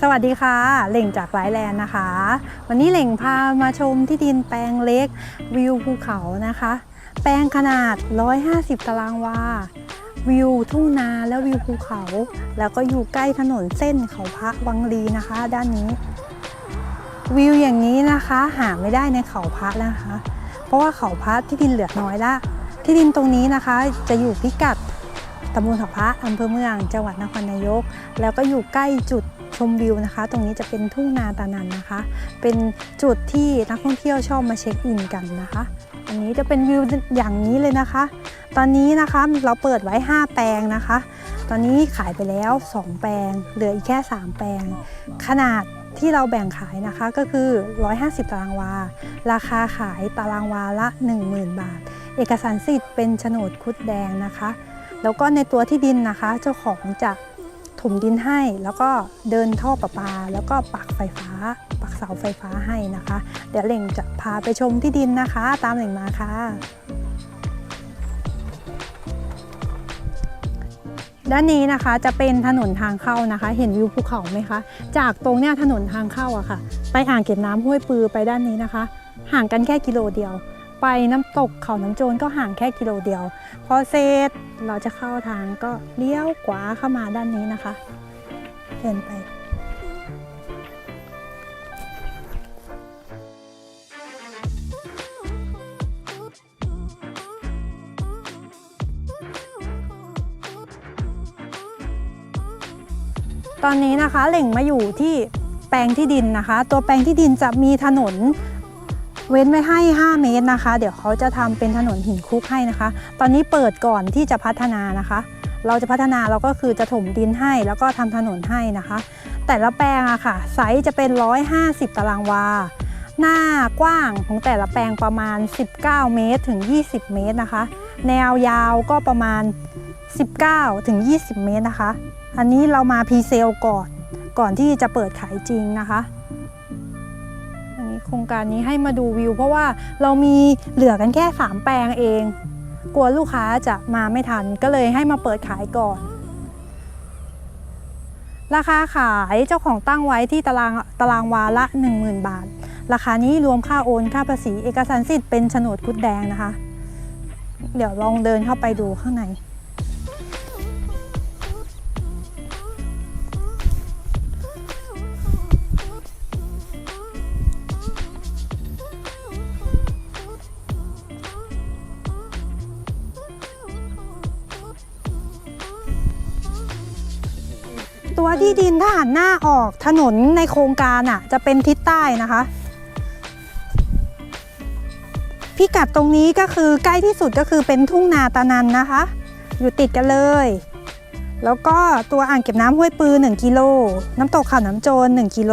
สวัสดีค่ะเหล่งจากไลแลนด์นะคะ วันนี้เหล่งพามาชมที่ดินแปลงเล็กวิวภูเขานะคะ แปลงขนาด 150 ตารางวาวิวทุ่งนาและวิวภูเขา แล้วก็อยู่ใกล้ถนนเส้นเขาพระวังลีนะคะ ด้านนี้ วิวอย่างนี้นะคะหาไม่ได้ในเขาพระนะคะ เพราะว่าเขาพระที่ดินเหลือน้อยละที่ดินตรงนี้นะคะจะอยู่พิกัด ตำบลเขาพระอำเภอเมือง จังหวัดนครนายก แล้วก็อยู่ใกล้จุดชมวิวนะคะ ตรงนี้จะเป็นทุ่งนาตานันนะคะ เป็นจุดที่นักท่องเที่ยวชอบมาเช็คอินกันนะคะ อันนี้จะเป็นวิวอย่างนี้เลยนะคะ ตอนนี้นะคะเราเปิดไว้ 5 แปลงนะคะ ตอนนี้ขายไปแล้ว 2 แปลง เหลืออีกแค่ 3 แปลง ขนาดที่เราแบ่งขายนะคะก็คือ 150 ตารางวา ราคาขายตารางวาละ 10,000 บาท เอกสารสิทธิ์เป็นโฉนดคุดแดงนะคะ แล้วก็ในตัวที่ดินนะคะ เจ้าของจะถมดินให้ แล้วก็เดินท่อประปา แล้วก็ปักไฟฟ้า ปักเสาไฟฟ้าให้นะคะ เดี๋ยวเหล่งจะพาไปชมที่ดินนะคะ ตามเหล่งมาค่ะด้านนี้นะคะจะเป็นถนนทางเข้านะคะ เห็นวิวภูเขาไหมคะ จากตรงเนี้ยถนนทางเข้าอะค่ะ ไปอ่างเก็บน้ำห้วยปือไปด้านนี้นะคะ ห่างกันแค่กิโลเดียว ไปน้ำตกเขาน้ำโจรก็ห่างแค่กิโลเดียว พอเสร็จเราจะเข้าทางก็เลี้ยวขวาเข้ามาด้านนี้นะคะ เดินไปตอนนี้นะคะเหล่งมาอยู่ที่แปลงที่ดินนะคะ ตัวแปลงที่ดินจะมีถนน เว้นไว้ให้ 5 เมตรนะคะ เดี๋ยวเขาจะทำเป็นถนนหินคุกให้นะคะ ตอนนี้เปิดก่อนที่จะพัฒนานะคะ เราจะพัฒนาเราก็คือจะถมดินให้แล้วก็ทำถนนให้นะคะ แต่ละแปลงอะค่ะไซส์จะเป็น 150 ตารางวา หน้ากว้างของแต่ละแปลงประมาณ 19 เมตรถึง 20 เมตรนะคะ แนวยาวก็ประมาณ 19 ถึง 20 เมตรนะคะ อันนี้เรามาพรีเซลก่อนก่อนที่จะเปิดขายจริงนะคะ รงการนี้ให้มาดูวิว เพราะว่าเรามีเหลือกันแค่ 3 แปลงเอง กลัวลูกค้าจะมาไม่ทันก็เลยให้มาเปิดขายก่อน ราคาขายเจ้าของตั้งไว้ที่ตารางตารางวาละ 10,000 บาท ราคานี้รวมค่าโอนค่าภาษีเอกสารสิทธิ์เป็นโฉนดกุดแดงนะคะ เดี๋ยวลองเดินเข้าไปดูข้างใน ตัวที่ดินถ้าหันหน้าออกถนนในโครงการอะ จะเป็นทิศใต้นะคะ พิกัดตรงนี้ก็คือใกล้ที่สุดก็คือเป็นทุ่งนาตานันนะคะ อยู่ติดกันเลย แล้วก็ตัวอ่างเก็บน้ำห้วยปือ 1 กิโล น้ำตกเขาน้ำโจร1กิโล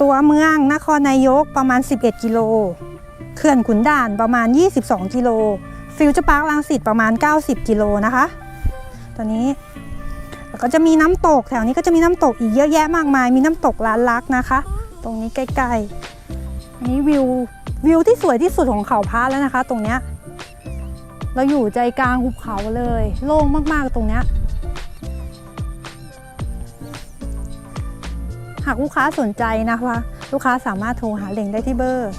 ตัวเมืองนครนายกประมาณ 11 กิโลเขื่อนขุนด่านประมาณ 22 กิโลฟิวเจอร์พาร์คลังสิตประมาณ 90 กิโลนะคะตัวนี้ ก็จะมีน้ำตกแถวนี้ก็จะมีน้ำตกอีกเยอะแยะมากมาย มีน้ำตกล้านลักนะคะ ตรงนี้ใกล้ๆอันนี้วิววิวที่สวยที่สุดของเขาพระแล้วนะคะ ตรงเนี้ยเราอยู่ใจกลางหุบเขาเลย โล่งมากๆตรงเนี้ยหากลูกค้าสนใจนะคะลูกค้าสามารถโทรหาเหล่งได้ที่เบอร์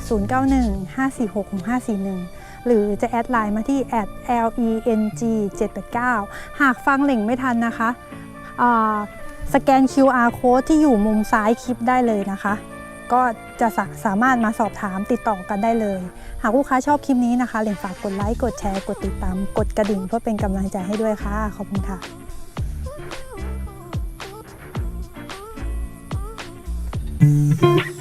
0915466541 หรือจะแอดไลน์มาที่ @leng 789 หากฟังเหล่งไม่ทันนะคะ สแกน QR code ที่อยู่มุมซ้ายคลิปได้เลยนะคะ ก็จะสาสามารถมาสอบถามติดต่อกันได้เลย หากลูกค้าชอบคลิปนี้นะคะเหล่งฝากกดไลค์ กดแชร์ กดติดตาม กดกระดิ่งเพื่อเป็นกำลังใจให้ด้วยค่ะ ขอบคุณค่ะ Thank